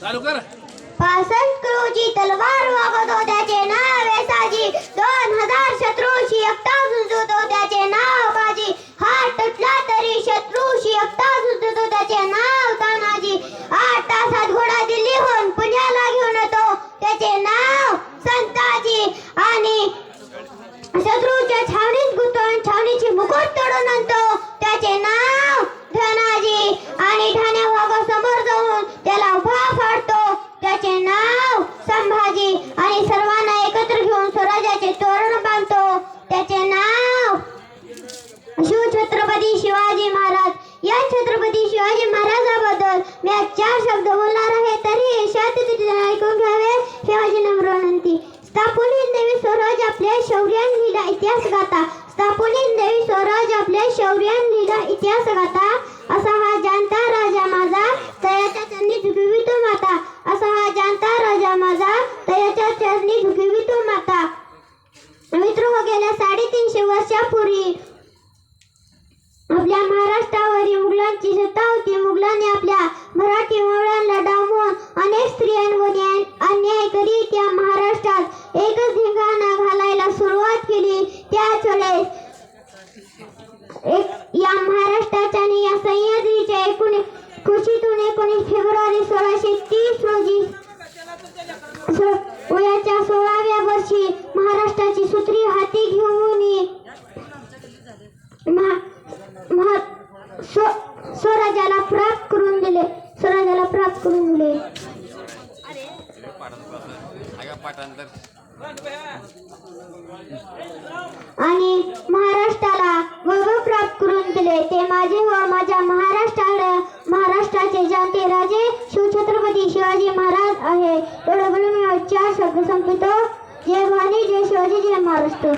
चालू कर. पासष्ट क्रूची तलवार वागवतो त्याचे छत्रपती शिवाजी महाराज. या छत्रपती शिवाजी महाराजाबद्दल मी आज चार शब्द बोलणार आहे तरी शांततेने ऐकून घ्यावे शिवाजी नम्र विनंती. स्थापनीत देवी स्वराज आपल्या शौर्यान लिहिला इतिहास गाता स्थापनीत देवी स्वराज आपल्या शौर्यान लिहिला इतिहास गाता असा हा जाणता राजा माझा तयाच्या चरणी झुकवितो माता. असा हा जाणता राजा माझा तयाच्या चरणी झुकवितो माता. मित्र हो गेल्या साडेतीनशे वर्षापूर्वी आपल्या महाराष्ट्रावरील मुघलांची सत्ता होती. मुघलांनी आपल्या मराठी मावळ्यांना डांबून अनेक स्त्रियांवर अन्याय करी त्या महाराष्ट्रात एकच धिंगाणा घालायला सुरुवात केली. त्याच वेळेस एक या महाराष्ट्राच्या आणि या सह्याद्रीच्या एकूण खुशीतून एकोणीस फेब्रुवारी सोळाशे तीस रोजी वयाच्या सोळाव्या वर्षी महाराष्ट्राची सूत्री हाती घेऊन महा- महा- स्व- स्वराज्याला प्राप्त करून दिले स्वराज्याला करून दिले आणि महाराष्ट्राला वैभव प्राप्त करून दिले ते माझे व माझ्या महाराष्ट्राला महाराष्ट्राचे जाते राजे शिवछत्रपती शिवाजी महाराज आहे. एवढं बोलून मी चार शब्द संपितो जय भवानी जय शिवाजी जय महाराष्ट्र.